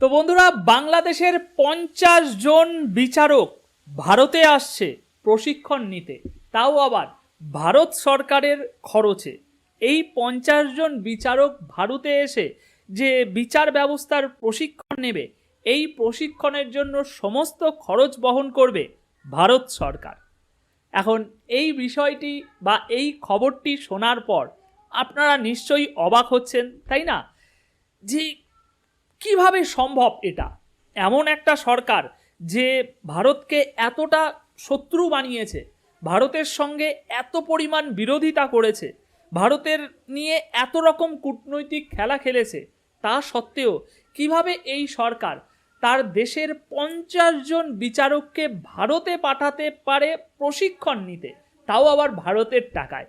তো বন্ধুরা, বাংলাদেশের পঞ্চাশ জন বিচারক ভারতে আসছে প্রশিক্ষণ নিতে। তাও আবার ভারত সরকারের খরচে। এই পঞ্চাশ জন বিচারক ভারতে এসে যে বিচার ব্যবস্থার প্রশিক্ষণ নেবে, এই প্রশিক্ষণের জন্য সমস্ত খরচ বহন করবে ভারত সরকার। এখন এই বিষয়টি বা এই খবরটি শোনার পর আপনারা নিশ্চয়ই অবাক হচ্ছেন, তাই না? যে কীভাবে সম্ভব এটা? এমন একটা সরকার যে ভারতকে এতটা শত্রু বানিয়েছে, ভারতের সঙ্গে এত পরিমাণ বিরোধিতা করেছে, ভারতের নিয়ে এত রকম কূটনৈতিক খেলা খেলেছে, তা সত্ত্বেও কীভাবে এই সরকার তার দেশের পঞ্চাশ জন বিচারককে ভারতে পাঠাতে পারে প্রশিক্ষণ নিতে, তাও আবার ভারতের টাকায়।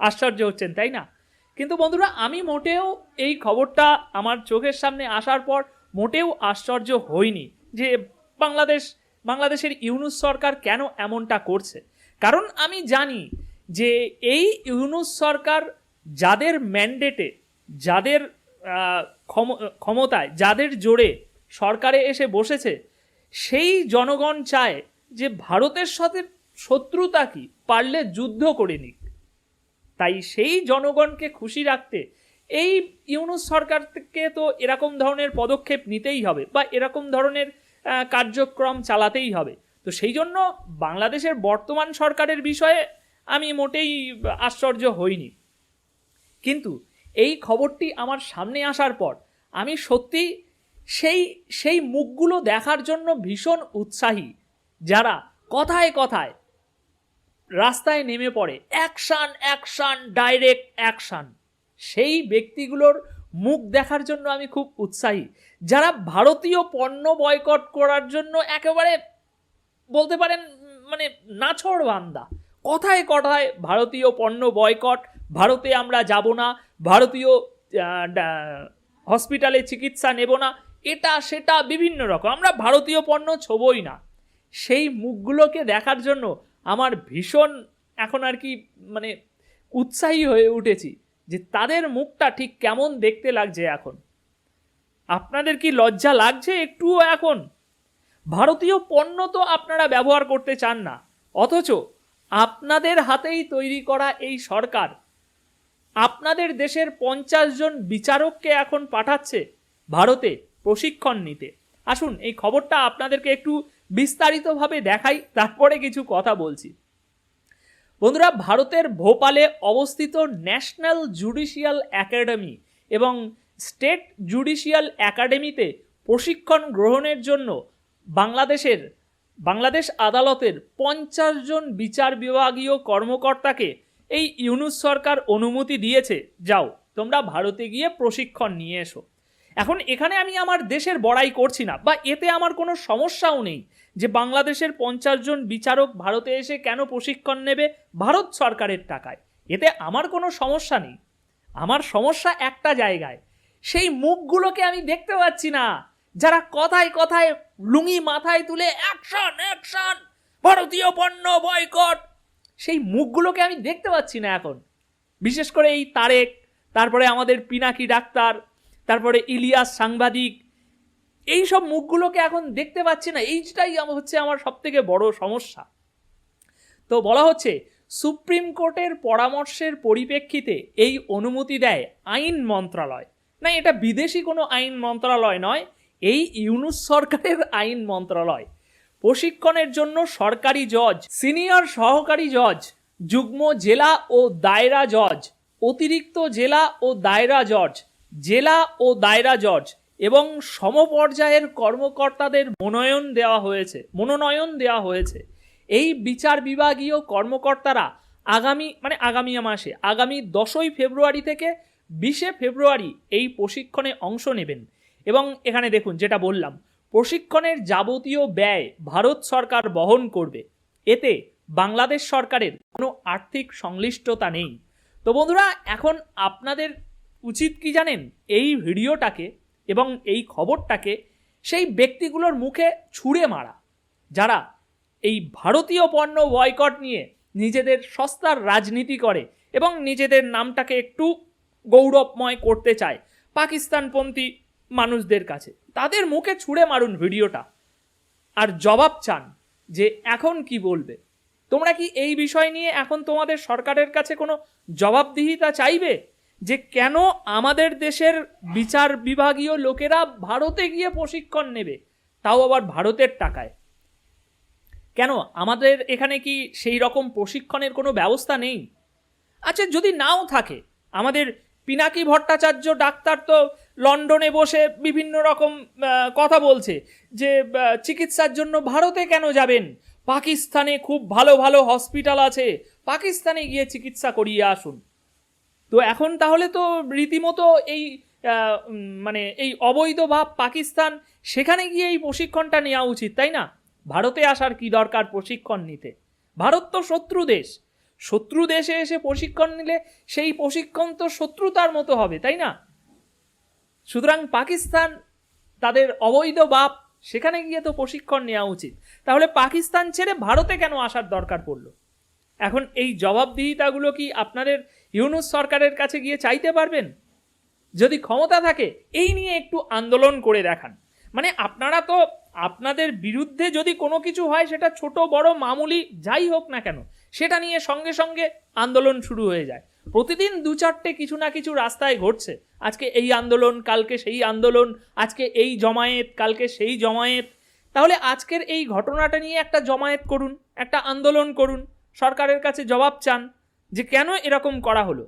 আশ্চর্য হচ্ছেন, তাই না? কিন্তু বন্ধুরা, আমি মোটেও এই খবরটা আমার চোখের সামনে আসার পর মোটেও আশ্চর্য হইনি যে বাংলাদেশ, বাংলাদেশের ইউনুস সরকার কেন এমনটা করছে। কারণ আমি জানি যে এই ইউনুস সরকার যাদের ম্যান্ডেটে যাদের ক্ষম- ক্ষমতায়, যাদের জোরে সরকারে এসে বসেছে, সেই জনগণ চায় যে ভারতের সাথে শত্রুতা কি পারলে যুদ্ধ করে নিক। তাই সেই জনগণকে খুশি রাখতে এই ইউনুস সরকারকে তো এরকম ধরনের পদক্ষেপ নিতেই হবে বা এরকম ধরনের কার্যক্রম চালাতেই হবে। তো সেই জন্য বাংলাদেশের বর্তমান সরকারের বিষয়ে আমি মোটেই আশ্চর্য হইনি। কিন্তু এই খবরটি আমার সামনে আসার পর আমি সত্যি সেই সেই মুখগুলো দেখার জন্য ভীষণ উৎসাহী, যারা কথায় কথায় রাস্তায় নেমে পড়ে। Action action, direct action. সেই ব্যক্তিগুলোর মুখ দেখার জন্য আমি খুব উৎসাহী। যারা ভারতীয় পণ্য বয়কট করার জন্য একেবারে বলতে পারেন মানে নাছড় বান্দা। কথায় কথায় ভারতীয় পণ্য বয়কট, ভারতে আমরা যাব না, ভারতীয় হসপিটালে চিকিৎসা নেব না, এটা, সেটা বিভিন্ন রকম। আমরা ভারতীয় পণ্য ছোবই না। সেই মুখগুলোকে দেখার জন্য আমার ভীষণ এখন আর কি মানে উৎসাহী হয়ে উঠেছি যে তাদের মুখটা ঠিক কেমন দেখতে লাগছে এখন। আপনাদের কি লজ্জা লাগছে একটুও এখন? ভারতীয় পণ্য তো আপনারা ব্যবহার করতে চান না, অথচ আপনাদের হাতেই তৈরি করা এই সরকার। আপনাদের দেশের পঞ্চাশ জন বিচারককে এখন পাঠাচ্ছে ভারতে প্রশিক্ষণ নিতে। আসুন, এই খবরটা আপনাদেরকে একটু বিস্তারিতভাবে দেখাই, তারপরে কিছু কথা বলছি। বন্ধুরা, ভারতের ভোপালে অবস্থিত ন্যাশনাল জুডিশিয়াল একাডেমি এবং স্টেট জুডিশিয়াল একাডেমিতে প্রশিক্ষণ গ্রহণের জন্য বাংলাদেশের, বাংলাদেশ আদালতের পঞ্চাশ জন বিচার বিভাগীয় কর্মকর্তাকে এই ইউনুস সরকার অনুমতি দিয়েছে। যাও, তোমরা ভারতে গিয়ে প্রশিক্ষণ নিয়ে এসো। এখন এখানে আমি আমার দেশের বড়াই করছি না, বা এতে আমার কোনো সমস্যাও নেই যে বাংলাদেশের পঞ্চাশ জন বিচারক ভারতে এসে কেন প্রশিক্ষণ নেবে ভারত সরকারের টাকায়। এতে আমার কোনো সমস্যা নেই। আমার সমস্যা একটা জায়গায়, সেই মুখগুলোকে আমি দেখতে পাচ্ছি না, যারা কথায় কথায় লুঙ্গি মাথায় তুলে অ্যাকশন অ্যাকশন ভারতীয় পণ্য বয়কট, সেই মুখগুলোকে আমি দেখতে পাচ্ছি না এখন। বিশেষ করে এই তারেক, তারপরে আমাদের পিনাকি ডাক্তার তারপরে ইলিয়াস সাংবাদিক এই সব মুখগুলোকে এখন দেখতে পাচ্ছি না। এইটাই হচ্ছে আমার সব থেকে বড় সমস্যা। তো বলা হচ্ছে, সুপ্রিম কোর্টের পরামর্শের পরিপ্রেক্ষিতে এই অনুমতি দেয় আইন মন্ত্রণালয় না, এটা বিদেশি কোনো আইন মন্ত্রণালয় নয়, এই ইউনুস সরকারের আইন মন্ত্রণালয় প্রশিক্ষণের জন্য সরকারি জজ, সিনিয়র সহকারী জজ, যুগ্ম জেলা ও দায়রা জজ, অতিরিক্ত জেলা ও দায়রা জজ জেলা ও দায়রা জজ এবং সমপর্যায়ের কর্মকর্তাদের মনোনয়ন দেওয়া হয়েছে, মনোনয়ন দেওয়া হয়েছে। এই বিচার বিভাগীয় কর্মকর্তারা আগামী মানে আগামী মাসে, আগামী দশই ফেব্রুয়ারি থেকে বিশে ফেব্রুয়ারি এই প্রশিক্ষণে অংশ নেবেন। এবং এখানে দেখুন, যেটা বললাম, প্রশিক্ষণের যাবতীয় ব্যয় ভারত সরকার বহন করবে। এতে বাংলাদেশ সরকারের কোনো আর্থিক সংশ্লিষ্টতা নেই। তো বন্ধুরা, এখন আপনাদের উচিত কি জানেন? এই ভিডিওটাকে এবং এই খবরটাকে সেই ব্যক্তিগুলোর মুখে ছুঁড়ে মারা। যারা এই ভারতীয় পণ্য বয়কট নিয়ে নিজেদের সস্তার রাজনীতি করে এবং নিজেদের নামটাকে একটু গৌরবময় করতে চায় পাকিস্তানপন্থী মানুষদের কাছে। তাদের মুখে ছুঁড়ে মারুন ভিডিওটা। আর জবাব চান যে এখন কি বলবে? তোমরা কি এই বিষয় নিয়ে এখন তোমাদের সরকারের কাছে কোনো জবাবদিহিতা চাইবে? যে কেন আমাদের দেশের বিচার বিভাগীয় লোকেরা ভারতে গিয়ে প্রশিক্ষণ নেবে, তাও আবার ভারতের টাকায়। কেন? আমাদের এখানে কি সেই রকম প্রশিক্ষণের কোনো ব্যবস্থা নেই? আচ্ছা যদি নাও থাকে, আমাদের পিনাকি ভট্টাচার্য ডাক্তার তো লন্ডনে বসে বিভিন্ন রকম কথা বলছে যে চিকিৎসার জন্য ভারতে কেন যাবেন? পাকিস্তানে খুব ভালো ভালো হসপিটাল আছে, পাকিস্তানে গিয়ে চিকিৎসা করিয়ে আসুন। তো এখন তাহলে তো রীতিমতো এই মানে এই অবৈধ ভাব পাকিস্তান সেখানে গিয়ে এই প্রশিক্ষণটা নেওয়া উচিত, তাই না? ভারতে আসার কি দরকার প্রশিক্ষণ নিতে? ভারত তো শত্রু দেশ। শত্রু দেশে এসে প্রশিক্ষণ নিলে সেই প্রশিক্ষণ তো শত্রুতার মতো হবে, তাই না? সুতরাং পাকিস্তান তাদের অবৈধ বাপ সেখানে গিয়ে তো প্রশিক্ষণ নেওয়া উচিত। তাহলে পাকিস্তান ছেড়ে ভারতে কেন আসার দরকার পড়ল? এখন এই জবাবদিহিতাগুলো কি আপনাদের ইউনুস সরকারের কাছে গিয়ে চাইতে পারবেন? যদি ক্ষমতা থাকে, এই নিয়ে একটু আন্দোলন করে দেখান। মানে আপনারা তো আপনাদের বিরুদ্ধে যদি কোনো কিছু হয়, সেটা ছোট, বড়, মামুলি, যাই হোক না কেন, সেটা নিয়ে সঙ্গে সঙ্গে আন্দোলন শুরু হয়ে যায়। প্রতিদিন দু চারটে কিছু না কিছু রাস্তায় ঘটছে। আজকে এই আন্দোলন, কালকে সেই আন্দোলন, আজকে এই জমায়েত, কালকে সেই জমায়েত। তাহলে আজকের এই ঘটনাটা নিয়ে একটা জমায়েত করুন, একটা আন্দোলন করুন। সরকারের কাছে জবাব চান। যে কেন এরকম করা হলো?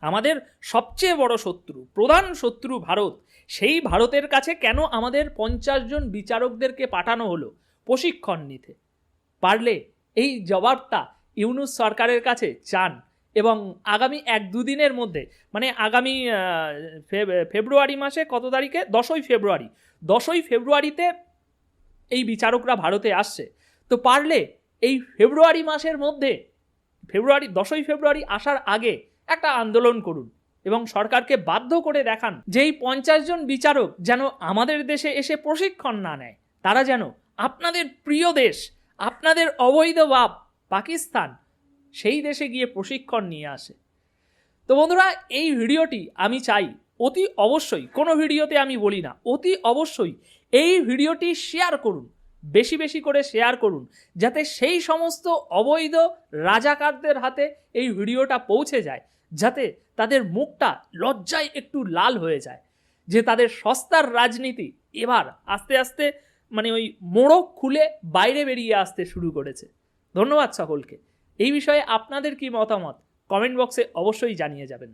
আমাদের সবচেয়ে বড় শত্রু, প্রধান শত্রু ভারত, সেই ভারতের কাছে কেন আমাদের পঞ্চাশ জন বিচারকদেরকে পাঠানো হলো প্রশিক্ষণ নিতে? পারলে এই জবাবটা ইউনুস সরকারের কাছে চান এবং আগামী এক দুদিনের মধ্যে মানে আগামী ফেব্রুয়ারি মাসে কত তারিখে? দশই ফেব্রুয়ারি। দশই ফেব্রুয়ারিতে এই বিচারকরা ভারতে আসছে। তো পারলে এই ফেব্রুয়ারি মাসের মধ্যে ফেব্রুয়ারি, দশই ফেব্রুয়ারি আসার আগে একটা আন্দোলন করুন এবং সরকারকে বাধ্য করে দেখান যে এই পঞ্চাশ জন বিচারক যেন আমাদের দেশে এসে প্রশিক্ষণ না নেয়। তারা যেন আপনাদের প্রিয় দেশ, আপনাদের অবৈধ বাপ পাকিস্তান, সেই দেশে গিয়ে প্রশিক্ষণ নিয়ে আসে। তো বন্ধুরা, এই ভিডিওটি আমি চাই, অতি অবশ্যই, কোনো ভিডিওতে আমি বলি না, অতি অবশ্যই এই ভিডিওটি শেয়ার করুন। বেশি বেশি করে শেয়ার করুন, যাতে সেই সমস্ত অবৈধ রাজাকারদের হাতে এই ভিডিওটা পৌঁছে যায়, যাতে তাদের মুখটা লজ্জায় একটু লাল হয়ে যায়। যে তাদের সস্তার রাজনীতি এবার আস্তে আস্তে মানে ওই মোড়ক খুলে বাইরে বেরিয়ে আসতে শুরু করেছে। ধন্যবাদ সকলকে। এই বিষয়ে আপনাদের কি মতামত? কমেন্ট বক্সে অবশ্যই জানিয়ে যাবেন।